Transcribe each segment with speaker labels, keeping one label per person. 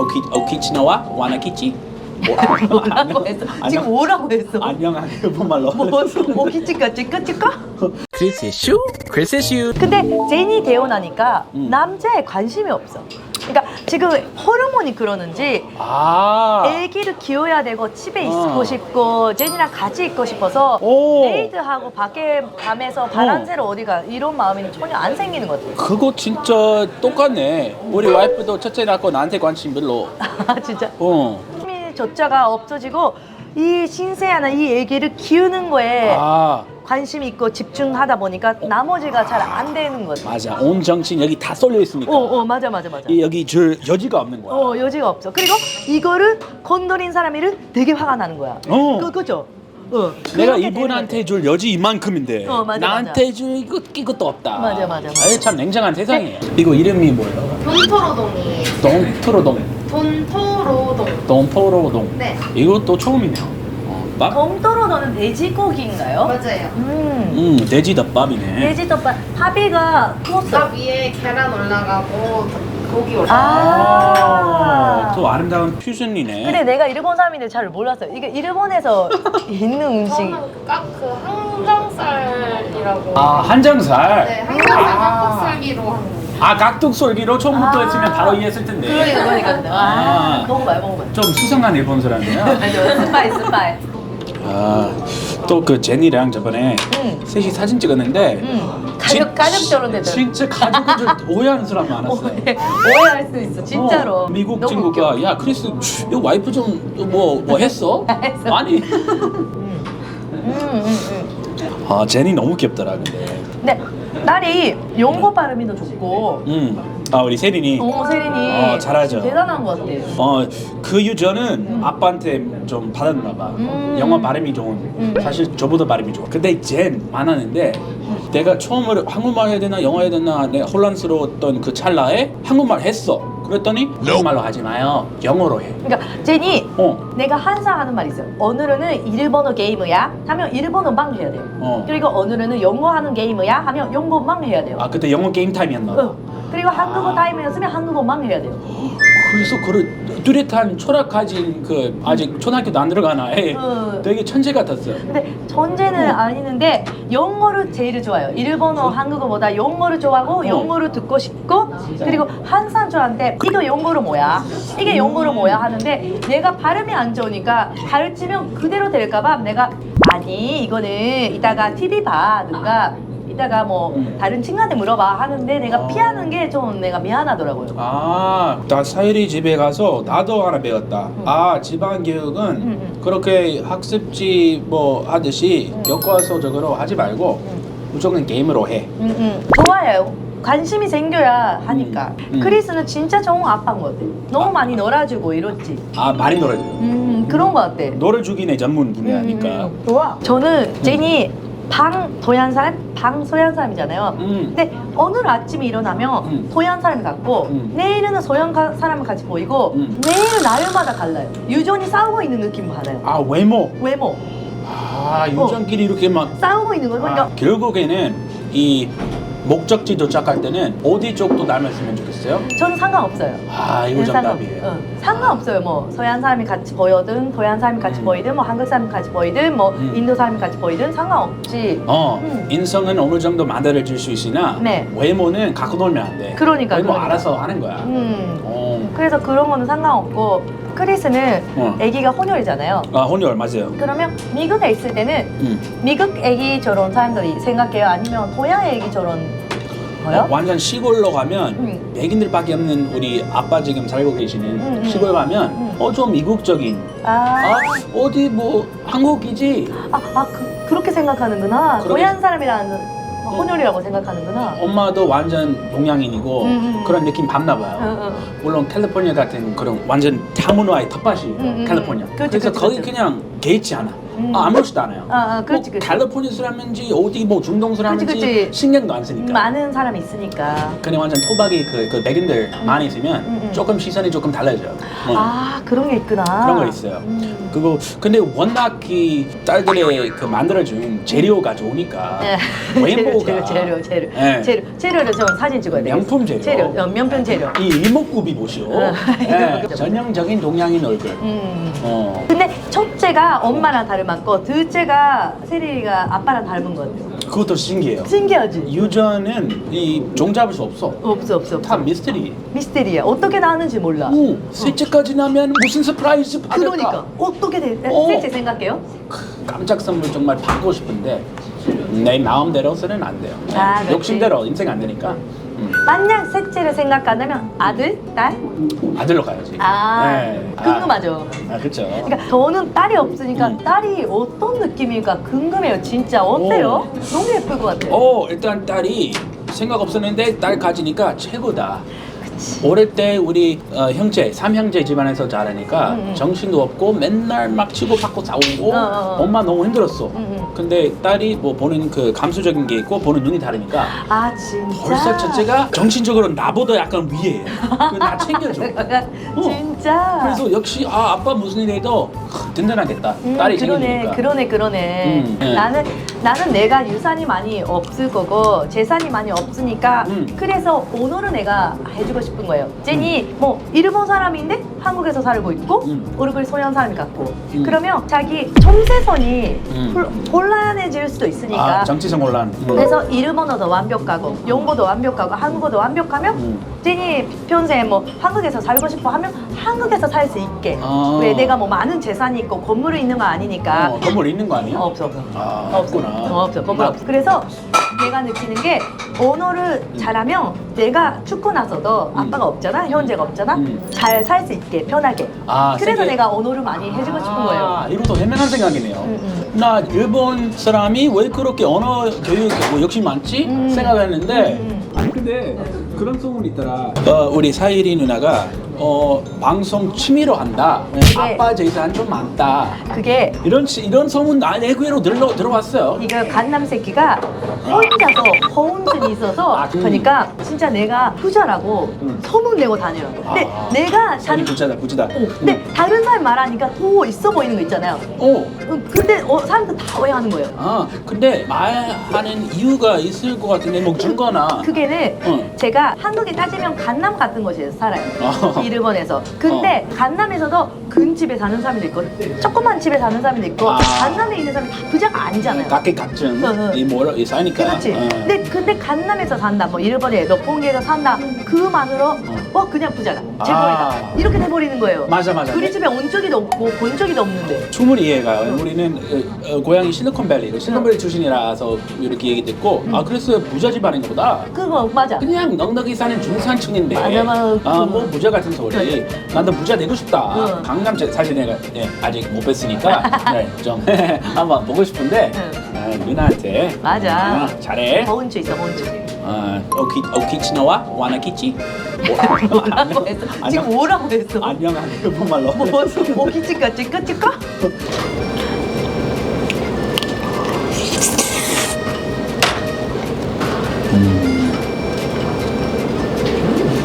Speaker 1: 오키 오키치나와 와나키치. 뭐,
Speaker 2: 뭐라고 했어? 지금 뭐라고 했어?
Speaker 1: 안녕한 일본말로.
Speaker 2: 뭐 오키치까 찌까찌까?
Speaker 1: 크리스슈 크리스슈.
Speaker 2: 근데 제니 태어나니까
Speaker 1: 음.
Speaker 2: 남자에 관심이 없어. 그러니까 지금 호르몬이 그러는지
Speaker 1: 아.
Speaker 2: 애기를 키워야 되고 집에
Speaker 1: 어.
Speaker 2: 있고 싶고 제니랑 같이 있고 싶어서
Speaker 1: 오.
Speaker 2: 데이트하고 밖에 가면서 바람 쐬러 어 디 가 이런 마음이 전혀 안 생기는 것 같아.
Speaker 1: 그거 진짜 똑같네. 우리 와이프도 첫째 낳고 나한테 관심 별로.
Speaker 2: 아 진짜?
Speaker 1: 어.
Speaker 2: 힘조차가 없어지고 이 신세아나 이 애기를 키우는 거에
Speaker 1: 아
Speaker 2: 관심 있고 집중하다 보니까 나머지가 잘 안 되는 거지.
Speaker 1: 맞아. 온 정신 여기 다 쏠려 있으니까.
Speaker 2: 어, 어, 맞아, 맞아, 맞아.
Speaker 1: 이 여기 줄 여지가 없는 거야.
Speaker 2: 어, 여지가 없어. 그리고 이거를 건드린 사람이를 되게 화가 나는 거야.
Speaker 1: 어.
Speaker 2: 그, 그죠? 어.
Speaker 1: 내가
Speaker 2: 그렇게
Speaker 1: 이분한테 줄 여지 이만큼인데
Speaker 2: 어, 맞아,
Speaker 1: 나한테 줄 이거 이것도 없다.
Speaker 2: 맞아, 맞아, 맞아.
Speaker 1: 아유, 참 냉정한 세상이에요. 이거 이름이 뭐예요?
Speaker 3: 돈토로동이
Speaker 1: 동토로동,
Speaker 3: 돈토로동
Speaker 1: 동포로동.
Speaker 3: 네
Speaker 1: 이것도 처음이네요. 어, 밥?
Speaker 2: 덤토로도는 돼지고기인가요?
Speaker 3: 맞아요
Speaker 2: 음.
Speaker 1: 음, 돼지 덮밥이네.
Speaker 2: 돼지덮밥. 파비가 구웠어.
Speaker 3: 밥 위에 계란 올라가고 고기 올라가고
Speaker 2: 아.
Speaker 1: 또 아름다운 퓨전이네.
Speaker 2: 근데 내가 일본 사람인데 잘 몰랐어. 이게 일본에서 있는 음식.
Speaker 3: 저는 그 항정살이라고
Speaker 1: 아 한정살.
Speaker 3: 네 항정살
Speaker 1: 아.
Speaker 3: 깍둑썰기로 하는
Speaker 1: 아 각tuk솔기로 처음부터
Speaker 2: 아.
Speaker 1: 했으면 바로 이해했을 텐데.
Speaker 2: 그러니까, 그러니까. 아,
Speaker 1: 아.
Speaker 2: 먹어봐요, 먹어봐요.
Speaker 1: 좀 수상한 일본 사람이야.
Speaker 2: 아니요, 스파이, 스파이.
Speaker 1: 아, 또 그 제니랑 저번에
Speaker 2: 응.
Speaker 1: 셋이 사진 찍었는데
Speaker 2: 응. 가족적으로 되더라.
Speaker 1: 진짜 가족을 좀 오해하는 사람 많았어요.
Speaker 2: 오해, 오해할 수 있어, 진짜로.
Speaker 1: 어, 미국
Speaker 2: 너무
Speaker 1: 친구가
Speaker 2: 웃겨.
Speaker 1: 야 크리스 이 와이프 좀 뭐뭐 했어?
Speaker 2: 했어.
Speaker 1: 아니.
Speaker 2: 음, 음, 음.
Speaker 1: 아 제니 너무 귀엽더라 근데.
Speaker 2: 근데 딸이 영어 발음이 더 좋고,
Speaker 1: 음. 아 우리 세린이.
Speaker 2: 어, 세린이
Speaker 1: 어, 잘하죠.
Speaker 2: 대단한 것 같아.
Speaker 1: 어그 유저는 아빠한테 좀 받았나 봐.
Speaker 2: 음.
Speaker 1: 영어 발음이 좋은.
Speaker 2: 음.
Speaker 1: 사실 저보다 발음이 좋아. 근데 젠 많았는데 내가 처음으로 한국말 해야 되나 영어 해야 되나 내가 혼란스러웠던 그 찰나에 한국말 했어. 그랬더니 한국말로 하지 마요. 영어로 해.
Speaker 2: 그러니까 제니,
Speaker 1: 어.
Speaker 2: 내가 항상 하는 말이 있어요. 오늘은 일본어 게임이야 하면 일본어만 해야 돼요.
Speaker 1: 어.
Speaker 2: 그리고 오늘은 영어 하는 게임이야 하면 영어만 해야 돼요.
Speaker 1: 아 그때 영어 게임 타임이었나? 봐.
Speaker 2: 어. 그리고 한국어 타임이었으면 한국어만 해야 돼요.
Speaker 1: 그래서 그 뚜렷한 철학 가진 그 아직 초등학교도 안 들어가나 애
Speaker 2: 어.
Speaker 1: 되게 천재 같았어.
Speaker 2: 근데 전제는 아니는데 영어를 제일 좋아요. 일본어, 한국어보다 영어를 좋아하고
Speaker 1: 어.
Speaker 2: 영어를 듣고 싶고 그리고 항상 저한테 이거 영어로 뭐야? 이게 영어로 뭐야? 하는데 내가 발음이 안 좋으니까 가르치면 그대로 될까봐 내가 아니 이거는 이따가 TV 봐 누가 이따가 뭐
Speaker 1: 음.
Speaker 2: 다른 친구한테 물어봐 하는데 내가
Speaker 1: 아.
Speaker 2: 피하는 게 좀 내가 미안하더라고요.
Speaker 1: 아, 나 사유리 집에 가서 나도 하나 배웠다. 아, 지방 교육은
Speaker 2: 음, 음.
Speaker 1: 그렇게 학습지 뭐 하듯이
Speaker 2: 음.
Speaker 1: 교과서적으로 하지 말고
Speaker 2: 음.
Speaker 1: 무조건 게임으로 해.
Speaker 2: 음, 음. 좋아요. 관심이 생겨야 하니까.
Speaker 1: 음, 음.
Speaker 2: 크리스는 진짜 좋은 아빠인 것 같아. 너무 많이 놀아주고 이렇지.
Speaker 1: 아, 많이 놀아줘.
Speaker 2: 음, 그런 것 같아.
Speaker 1: 놀아주기네 전문 분야니까.
Speaker 2: 음, 좋아. 저는 제니 방 도양 사람, 방 소양 사람이잖아요.
Speaker 1: 음.
Speaker 2: 근데 오늘 아침에 일어나면
Speaker 1: 음.
Speaker 2: 도양 사람 같고
Speaker 1: 음.
Speaker 2: 내일은 소양 가- 사람 같이 보이고
Speaker 1: 음.
Speaker 2: 내일 날마다 달라요. 유전이 싸우고 있는 느낌 받아요.
Speaker 1: 아, 외모.
Speaker 2: 외모
Speaker 1: 아, 유전끼리 이렇게 막
Speaker 2: 싸우고 있는 거 그러니까
Speaker 1: 아, 결국에는 이 목적지 도착할 때는 어디 쪽도 닮았으면 좋겠어요?
Speaker 2: 저는 상관없어요.
Speaker 1: 아, 이거
Speaker 2: 상관-
Speaker 1: 정답이에요.
Speaker 2: 응, 상관없어요. 뭐 서양 사람이 같이 보여든 도양 사람이 같이
Speaker 1: 음.
Speaker 2: 보이든 뭐 한국 사람이 같이 보이든 뭐
Speaker 1: 음.
Speaker 2: 인도 사람이 같이 보이든 상관없지.
Speaker 1: 어,
Speaker 2: 음.
Speaker 1: 인성은 어느 정도 만들어 줄 수 있으나
Speaker 2: 네.
Speaker 1: 외모는 갖고 놀면 안 돼.
Speaker 2: 그러니까,
Speaker 1: 외모
Speaker 2: 그러니까.
Speaker 1: 알아서 하는 거야.
Speaker 2: 음.
Speaker 1: 어.
Speaker 2: 그래서 그런 거는 상관없고 크리스는
Speaker 1: 어.
Speaker 2: 아기가 혼혈이잖아요.
Speaker 1: 아, 혼혈 맞아요.
Speaker 2: 그러면 미국에 있을 때는
Speaker 1: 음.
Speaker 2: 미국 아기처럼 사람들이 생각해요. 아니면 동양 아기처럼 봐요?
Speaker 1: 어, 완전 시골로 가면
Speaker 2: 음.
Speaker 1: 백인들밖에 없는 우리 아빠 지금 살고 계시는
Speaker 2: 음, 음.
Speaker 1: 시골 가면
Speaker 2: 음.
Speaker 1: 어좀 미국적인
Speaker 2: 아,
Speaker 1: 아 어디 뭐 한국이지
Speaker 2: 아, 아 그, 그렇게 생각하는구나.
Speaker 1: 그러게.
Speaker 2: 동양 사람이라는 혼혈이라고 생각하는구나.
Speaker 1: 엄마도 완전 동양인이고
Speaker 2: 음, 음.
Speaker 1: 그런 느낌 받나 봐요.
Speaker 2: 응, 응.
Speaker 1: 물론 캘리포니아 같은 그런 완전 다문화의 텃밭이
Speaker 2: 음, 음.
Speaker 1: 캘리포니아.
Speaker 2: 그렇죠,
Speaker 1: 그래서
Speaker 2: 그렇죠,
Speaker 1: 거기
Speaker 2: 그렇죠.
Speaker 1: 그냥 개의치 않아.
Speaker 2: 음.
Speaker 1: 아, 아무렇지도 않아요.
Speaker 2: 어, 어, 그렇지,
Speaker 1: 뭐
Speaker 2: 그렇지.
Speaker 1: 캘리포니아 사람인지 어디 뭐 중동 사람인지
Speaker 2: 그렇지, 그렇지.
Speaker 1: 신경도 안 쓰니까.
Speaker 2: 많은 사람이 있으니까.
Speaker 1: 그냥 완전 토박이 그, 그 백인들 많이 있으면
Speaker 2: 음, 음.
Speaker 1: 조금 시선이 조금 달라져요. 어.
Speaker 2: 아 그런 게 있구나.
Speaker 1: 그런 거 있어요.
Speaker 2: 음.
Speaker 1: 그거 근데 워낙 이 딸들의 그 만들어준 재료가 좋으니까
Speaker 2: 네.
Speaker 1: 웨인보우가
Speaker 2: 재료 재료 재료
Speaker 1: 네.
Speaker 2: 재료 재료를 좀 사진 찍어야 돼.
Speaker 1: 명품 재료.
Speaker 2: 재료 어, 명품 재료.
Speaker 1: 이 이목구비 보시오.
Speaker 2: 어.
Speaker 1: 네, 전형적인 동양인 얼굴.
Speaker 2: 음.
Speaker 1: 어.
Speaker 2: 근데 첫째가 엄마랑 닮 았고 둘째가 세리가 아빠랑 닮은 것 같아요.
Speaker 1: 그것도 신기해요.
Speaker 2: 신기하지?
Speaker 1: 유전은 이 종잡을 수 없어.
Speaker 2: 없어 없어
Speaker 1: 다
Speaker 2: 없어.
Speaker 1: 미스터리.
Speaker 2: 미스테리야. 어떻게 나왔는지 몰라.
Speaker 1: 오, 셋째까지 나면 무슨 서프라이즈 받을까?
Speaker 2: 그러니까 어떻게 돼?
Speaker 1: 어.
Speaker 2: 셋째 생각해요?
Speaker 1: 깜짝 선물 정말 받고 싶은데 내 마음대로서는 안 돼요.
Speaker 2: 아, 그렇지.
Speaker 1: 욕심대로 인생 안 되니까 음,
Speaker 2: 만약 셋째를 생각한다면 아들, 딸?
Speaker 1: 아들로 가야지.
Speaker 2: 아
Speaker 1: 네.
Speaker 2: 궁금하죠.
Speaker 1: 아, 그렇죠.
Speaker 2: 그러니까 저는 딸이 없으니까
Speaker 1: 음.
Speaker 2: 딸이 어떤 느낌일까 궁금해요. 진짜 어때요? 너무 예쁠 것 같아요.
Speaker 1: 어, 일단 딸이 생각 없었는데 딸 가지니까 최고다. 어릴 때 우리 어, 형제, 삼형제 집안에서 자라니까
Speaker 2: 음, 음.
Speaker 1: 정신도 없고 맨날 막 치고 받고 싸우고
Speaker 2: 어, 어, 어.
Speaker 1: 엄마 너무 힘들었어.
Speaker 2: 음, 음.
Speaker 1: 근데 딸이 뭐 보는 그 감수적인 게 있고 보는 눈이 다르니까
Speaker 2: 아 진짜.
Speaker 1: 벌써 첫째가 정신적으로 나보다 약간 위에 나 챙겨줘. 어.
Speaker 2: 진짜.
Speaker 1: 그래서 역시 아 아빠 무슨 일 해도 든든하겠다.
Speaker 2: 음,
Speaker 1: 딸이
Speaker 2: 그러네,
Speaker 1: 챙겨주니까.
Speaker 2: 그러네, 그러네.
Speaker 1: 음, 네.
Speaker 2: 나는 나는 내가 유산이 많이 없을 거고 재산이 많이 없으니까
Speaker 1: 음.
Speaker 2: 그래서 오늘은 내가 해주고 싶은 거예요. 제니 뭐 일본 사람인데 한국에서 살고 있고
Speaker 1: 음.
Speaker 2: 얼굴 소년 사람 같고
Speaker 1: 음.
Speaker 2: 그러면 자기 정체선이
Speaker 1: 음.
Speaker 2: 혼- 혼란해질 수도 있으니까.
Speaker 1: 아 정치성 혼란. 음.
Speaker 2: 그래서 일본어도 완벽하고 영어도 완벽하고 한국어도 완벽하면
Speaker 1: 음.
Speaker 2: 제니 평생 뭐 한국에서 살고 싶어 하면 한국에서 살 수 있게
Speaker 1: 아.
Speaker 2: 왜 내가 뭐 많은 재산이 있고 건물이 있는 거 아니니까
Speaker 1: 어, 건물 있는 거 아니야?
Speaker 2: 어, 없어 없어
Speaker 1: 아, 없구나.
Speaker 2: 어, 없어 건물 없어 그래서 내가 느끼는 게 언어를 잘하면 내가 죽고 나서도
Speaker 1: 음.
Speaker 2: 아빠가 없잖아 현재가 없잖아
Speaker 1: 음.
Speaker 2: 잘 살 수 있게 편하게
Speaker 1: 아,
Speaker 2: 그래서
Speaker 1: 세계-
Speaker 2: 내가 언어를 많이 해주고 싶은 거예요
Speaker 1: 아, 이것도 현명한 생각이네요.
Speaker 2: 음, 음.
Speaker 1: 나 일본 사람이 왜 그렇게 언어 교육에 뭐 욕심 많지?
Speaker 2: 음.
Speaker 1: 생각했는데
Speaker 2: 음,
Speaker 1: 아니 근데 그런 소문이 있더라. 어, 우리 사일이 누나가 어, 방송 취미로 한다. 아빠 재산 좀 많다.
Speaker 2: 그게
Speaker 1: 이런 시- 이런 소문 나 내귀로 들러 들어왔어요.
Speaker 2: 이거 갓남 새끼가 혼자서 허운증이 있어서
Speaker 1: 아, 음.
Speaker 2: 그러니까 진짜 내가 부자라고
Speaker 1: 음.
Speaker 2: 소문 내고 다녀요. 근데
Speaker 1: 아.
Speaker 2: 내가
Speaker 1: 사이
Speaker 2: 단,
Speaker 1: 부자다 부자다.
Speaker 2: 어, 근데 다른 사람 말하니까 더 있어 보이는 거 있잖아요.
Speaker 1: 어.
Speaker 2: 음, 근데 어, 사람들 다 오해하는 거예요.
Speaker 1: 아 근데 말하는 이유가 있을 것 같은데 뭐 증거나.
Speaker 2: 그게는
Speaker 1: 어.
Speaker 2: 제가 한국에 따지면 간남 같은 곳에서 살아요.
Speaker 1: 어.
Speaker 2: 일본에서. 근데 간남에서도 근집에 사는 사람도 있고 조그만 집에 사는 사람도 있고
Speaker 1: 아.
Speaker 2: 간남에 있는 사람이 다 부자가 아니잖아요.
Speaker 1: 각계 각층
Speaker 2: 응, 응.
Speaker 1: 이 뭐라 이 사니까.
Speaker 2: 그렇지.
Speaker 1: 어.
Speaker 2: 근데 근데 간남에서 산다, 뭐 일본에 높은게에서 산다. 그만으로 와 그냥 부자다, 재벌이다.
Speaker 1: 어. 아.
Speaker 2: 이렇게 돼버리는 거예요.
Speaker 1: 맞아, 맞아.
Speaker 2: 우리 집에 온 적이 없고 본 적이도 없는데.
Speaker 1: 충분히 이해가요. 우리는 어, 어, 고향이 실리콘밸리, 실리콘밸리 출신이라서 이렇게 얘기 듣고 아 그래서 부자 집안인가 보다.
Speaker 2: 그거 맞아.
Speaker 1: 그냥 넉넉히 사는 중산층인데
Speaker 2: 맞아, 맞아.
Speaker 1: 아, 뭐 부자 같은 소리
Speaker 2: 그래.
Speaker 1: 나도 부자 되고 싶다
Speaker 2: 응.
Speaker 1: 강남 제- 사실 내가 예, 아직 못 뵀으니까 네, 좀 한번 보고 싶은데
Speaker 2: 응.
Speaker 1: 아, 누나한테
Speaker 2: 맞아.
Speaker 1: 아, 잘해
Speaker 2: 허운주 있어, 허운주.
Speaker 1: 아, 오키, 오키치노와 와나키치
Speaker 2: 뭐라고 했어? 지금 뭐라고 했어?
Speaker 1: 안녕 일본말로
Speaker 2: 뭐, 뭐 기치까 찌까 찌까?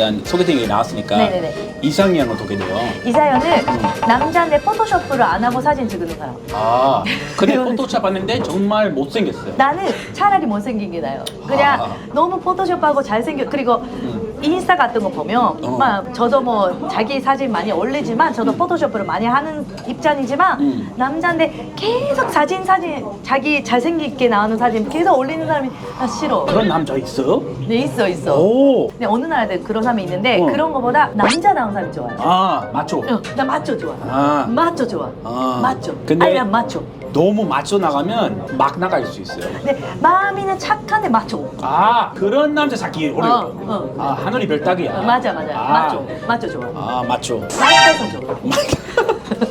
Speaker 1: 일단 소개팅 얘기 나왔으니까
Speaker 2: 네네네.
Speaker 1: 이상형은 어떻게 돼요?
Speaker 2: 이 사연은 남자인데 포토쇼프를 안 하고 사진 찍는 사람.
Speaker 1: 아 근데. 포토샵 봤는데 정말 못생겼어요
Speaker 2: 나는 차라리 못생긴 게 나요. 그냥
Speaker 1: 아.
Speaker 2: 너무 포토샵하고 잘생겨. 그리고
Speaker 1: 음.
Speaker 2: 인스타 같은 거 보면,
Speaker 1: 어.
Speaker 2: 막 저도 뭐 자기 사진 많이 올리지만 저도 포토샵을 많이 하는 입장이지만
Speaker 1: 음.
Speaker 2: 남자인데 계속 사진 사진 자기 잘생기게 나오는 사진 계속 올리는 사람이 아 싫어.
Speaker 1: 그런 남자 있어요?
Speaker 2: 네 있어 있어.
Speaker 1: 오.
Speaker 2: 근데 어느 나라에 그런 사람이 있는데
Speaker 1: 어.
Speaker 2: 그런 거보다 남자 나온 사람이 좋아요.
Speaker 1: 아 맞죠
Speaker 2: 응, 나 마초 좋아.
Speaker 1: 아.
Speaker 2: 마초 좋아.
Speaker 1: 아.
Speaker 2: 마초.
Speaker 1: 근데-
Speaker 2: 아니야 마초.
Speaker 1: 너무 맞춰 나가면 막 나갈 수 있어요.
Speaker 2: 근데 마음이는 착한데 마초.
Speaker 1: 아 그런 남자 찾기 어려워.
Speaker 2: 어, 어.
Speaker 1: 아 하늘이 별 따기야.
Speaker 2: 어, 맞아 맞아.
Speaker 1: 아.
Speaker 2: 마초. 마초 좋아.
Speaker 1: 아 맞죠.
Speaker 2: 마이크 타이슨 좋아.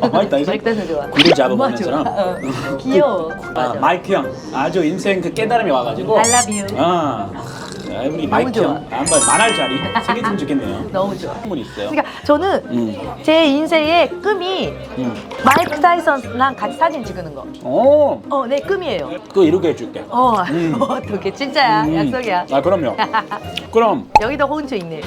Speaker 1: 아, 타이슨?
Speaker 2: 마이크 타이슨 좋아.
Speaker 1: 구리 잡아보는
Speaker 2: 마초.
Speaker 1: 사람?
Speaker 2: 어, 귀여워.
Speaker 1: 아,
Speaker 2: 맞아.
Speaker 1: 마이크 형 아주 인생 그 깨달음이 와가지고.
Speaker 2: I love you.
Speaker 1: 우리 마이크
Speaker 2: 좋아.
Speaker 1: 형 한번 만할 자리 생겼으면 좋겠네요.
Speaker 2: 너무 좋아.
Speaker 1: 한분 있어요.
Speaker 2: 그러니까 저는
Speaker 1: 음.
Speaker 2: 제 인생의 꿈이
Speaker 1: 음.
Speaker 2: 마이크 타이슨랑 같이 사진 찍는 거.
Speaker 1: 어,
Speaker 2: 어, 내 꿈이에요.
Speaker 1: 그거 이렇게 해줄게.
Speaker 2: 어,
Speaker 1: 음.
Speaker 2: 어떻게 진짜야?
Speaker 1: 음.
Speaker 2: 약속이야.
Speaker 1: 아 그럼요. 그럼
Speaker 2: 여기도 혼주 있네.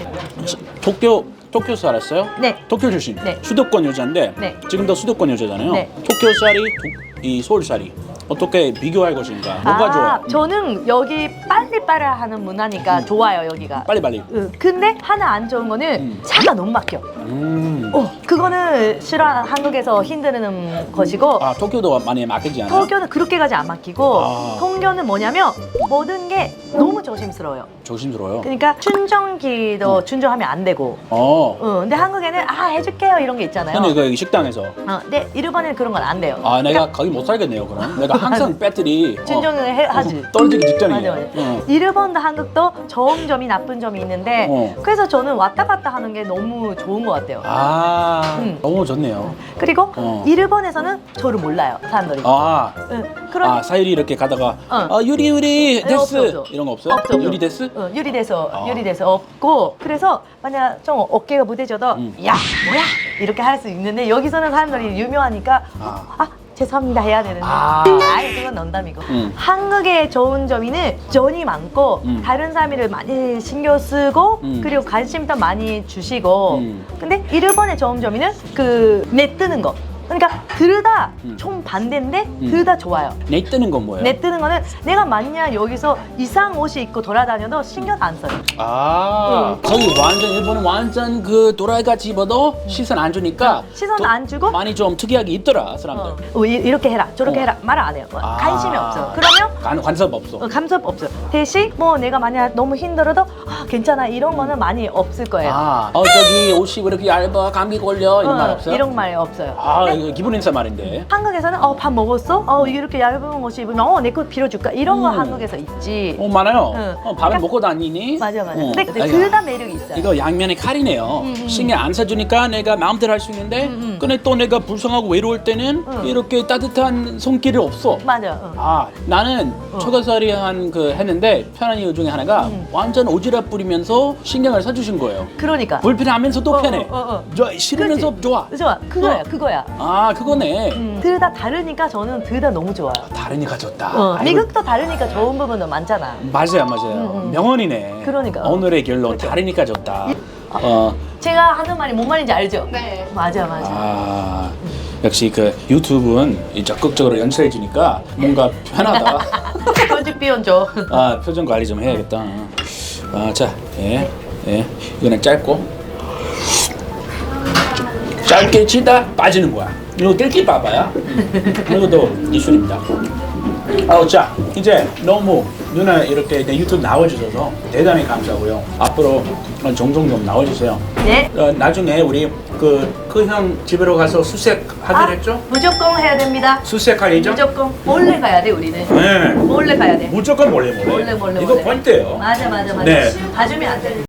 Speaker 1: 도쿄 도쿄 살았어요?
Speaker 2: 네.
Speaker 1: 도쿄 출신.
Speaker 2: 네.
Speaker 1: 수도권 여자인데
Speaker 2: 네.
Speaker 1: 지금도 수도권 여자잖아요.
Speaker 2: 네.
Speaker 1: 도쿄 살이 도- 이 서울 살이 어떻게 비교할 것인가? 뭐가
Speaker 2: 아,
Speaker 1: 좋아?
Speaker 2: 저는 여기 빨리빨리 하는 문화니까 좋아요, 여기가.
Speaker 1: 빨리 빨리.
Speaker 2: 응, 근데 하나 안 좋은 거는
Speaker 1: 음.
Speaker 2: 차가 너무 막혀.
Speaker 1: 음.
Speaker 2: 어, 그거는 싫어 한국에서 힘드는 것이고
Speaker 1: 아 도쿄도 많이 막히지
Speaker 2: 않아요?東京는 그렇게까지 안 막히고
Speaker 1: 아.
Speaker 2: 통교는 뭐냐면 모든 게 너무 조심스러워요.
Speaker 1: 조심스러워요.
Speaker 2: 그러니까 충전기도 충전하면 안 되고.
Speaker 1: 어.
Speaker 2: 어, 근데 한국에는 아 해줄게요 이런 게 있잖아요.
Speaker 1: 근데 그 식당에서
Speaker 2: 어, 근데 일본에는 그런 건 안 돼요.
Speaker 1: 아 내가 거기 못 살겠네요 그럼. 내가 항상 배터리 어,
Speaker 2: 충전을 해, 하지.
Speaker 1: 떨어지기 직전이에요.
Speaker 2: 맞아, 맞아.
Speaker 1: 어.
Speaker 2: 일본도 한국도 좋은 점이 나쁜 점이 있는데
Speaker 1: 어.
Speaker 2: 그래서 저는 왔다 갔다 하는 게 너무 좋은 것 같아요.
Speaker 1: 아
Speaker 2: 음.
Speaker 1: 너무 좋네요.
Speaker 2: 그리고
Speaker 1: 어.
Speaker 2: 일본에서는 저를 몰라요 사람들이.
Speaker 1: 아.
Speaker 2: 응, 그런
Speaker 1: 아 사유리 이렇게 가다가
Speaker 2: 어.
Speaker 1: 아 유리 유리
Speaker 2: 네,
Speaker 1: 데스
Speaker 2: 없어.
Speaker 1: 이런 거 없어요?
Speaker 2: 없어, 없어.
Speaker 1: 유리 데스?
Speaker 2: 어, 유리돼서
Speaker 1: 아.
Speaker 2: 유리돼서 없고 그래서 만약 좀 어깨가 무뎌져도
Speaker 1: 음.
Speaker 2: 야 뭐야 이렇게 할 수 있는데 여기서는 사람들이 유명하니까
Speaker 1: 아.
Speaker 2: 아, 죄송합니다 해야 되는데
Speaker 1: 아.
Speaker 2: 아. 이 그건 농담이고
Speaker 1: 음.
Speaker 2: 한국의 좋은 점이는 돈이 많고
Speaker 1: 음.
Speaker 2: 다른 사람을 많이 신경 쓰고
Speaker 1: 음.
Speaker 2: 그리고 관심도 많이 주시고
Speaker 1: 음.
Speaker 2: 근데 일본의 좋은 점이는 그 내 뜨는 거 그러니까 들다
Speaker 1: 음.
Speaker 2: 좀 반대인데
Speaker 1: 음.
Speaker 2: 들다 좋아요
Speaker 1: 내 뜨는 건 뭐예요?
Speaker 2: 내 뜨는 거는 내가 만약 여기서 이상 옷이 입고 돌아다녀도 신경 안 써요.
Speaker 1: 아 거기 완전 일본은 완전 그 도라이같이 입어도 시선 안 주니까
Speaker 2: 시선 또안 주고
Speaker 1: 많이 좀 특이하게 입더라 사람들.
Speaker 2: 어, 어, 이- 이렇게 해라 저렇게
Speaker 1: 어.
Speaker 2: 해라 말 안 해요. 뭐
Speaker 1: 아.
Speaker 2: 관심이 없어. 그러면
Speaker 1: 관, 관섭 없어.
Speaker 2: 어, 감섭 없어. 대신 뭐 내가 만약 너무 힘들어도 아, 괜찮아 이런 거는 많이 없을 거예요.
Speaker 1: 아, 어 저기 옷이 왜 이렇게 얇아 감기 걸려 이런
Speaker 2: 어,
Speaker 1: 말 없어요?
Speaker 2: 이런 말 없어요.
Speaker 1: 아
Speaker 2: 근데
Speaker 1: 이거 기본 인사 말인데.
Speaker 2: 한국에서는 어 밥 먹었어? 어 이렇게 얇은 옷 입으면 어내 거 빌어줄까? 이런 거
Speaker 1: 음.
Speaker 2: 한국에서 있지.
Speaker 1: 어 많아요.
Speaker 2: 응.
Speaker 1: 어, 밥을
Speaker 2: 그러니까-
Speaker 1: 먹고 다니니?
Speaker 2: 맞아 맞아.
Speaker 1: 어.
Speaker 2: 근데
Speaker 1: 아이고,
Speaker 2: 다 매력이 있어요.
Speaker 1: 이거 양면의 칼이네요.
Speaker 2: 음, 음.
Speaker 1: 신경 안 써주니까 내가 마음대로 할 수 있는데,
Speaker 2: 음, 음.
Speaker 1: 근데 또 내가 불쌍하고 외로울 때는
Speaker 2: 음.
Speaker 1: 이렇게 따뜻한 손길이 없어.
Speaker 2: 맞아. 어.
Speaker 1: 아 나는
Speaker 2: 어.
Speaker 1: 초가살이 한 그 했는데 편한 이유 중에 하나가
Speaker 2: 음.
Speaker 1: 완전 오지랖 부리면서 신경을 써주신 거예요.
Speaker 2: 그러니까.
Speaker 1: 불편하면서도
Speaker 2: 어,
Speaker 1: 편해.
Speaker 2: 어, 어, 어.
Speaker 1: 저 싫으면서? 좋아.
Speaker 2: 좋아. 그거야.
Speaker 1: 어.
Speaker 2: 그거야.
Speaker 1: 아 그거네.
Speaker 2: 음, 둘다 다르니까 저는 둘 다 너무 좋아요.
Speaker 1: 다르니까 좋다.
Speaker 2: 어,
Speaker 1: 아이고,
Speaker 2: 미국도 다르니까 좋은 부분도 많잖아.
Speaker 1: 맞아요, 맞아요.
Speaker 2: 음, 음.
Speaker 1: 명언이네.
Speaker 2: 그러니까.
Speaker 1: 오늘의 결론 다르니까 좋다. 어,
Speaker 2: 제가 하는 말이 뭔 말인지 알죠?
Speaker 3: 네.
Speaker 2: 맞아, 맞아.
Speaker 1: 아 역시 그 유튜브는 이 적극적으로 연출해 주니까 뭔가 편하다.
Speaker 2: 편집 비용 줘.
Speaker 1: 아 표정 관리 좀 해야겠다. 아, 자, 예, 예, 이거는 짧고 짧게 치다 빠지는 거야. 이거 뜰기 봐봐야. 이것도 기술입니다. 아, 자, 이제 너무 누나 이렇게 내 유튜브 나와주셔서 대단히 감사하고요. 앞으로 종종 좀 나와주세요.
Speaker 2: 네.
Speaker 1: 어, 나중에 우리 그그형 집으로 가서 수색 하기로
Speaker 2: 아,
Speaker 1: 했죠?
Speaker 2: 무조건 해야 됩니다.
Speaker 1: 수색할 예정?
Speaker 2: 무조건 몰래 가야 돼, 우리는.
Speaker 1: 네.
Speaker 2: 몰래 가야 돼.
Speaker 1: 무조건 몰래 몰래.
Speaker 2: 몰래 몰래
Speaker 1: 이거
Speaker 2: 몰래.
Speaker 1: 번대요.
Speaker 2: 맞아, 맞아, 맞아.
Speaker 1: 네.
Speaker 2: 봐주면 안 돼.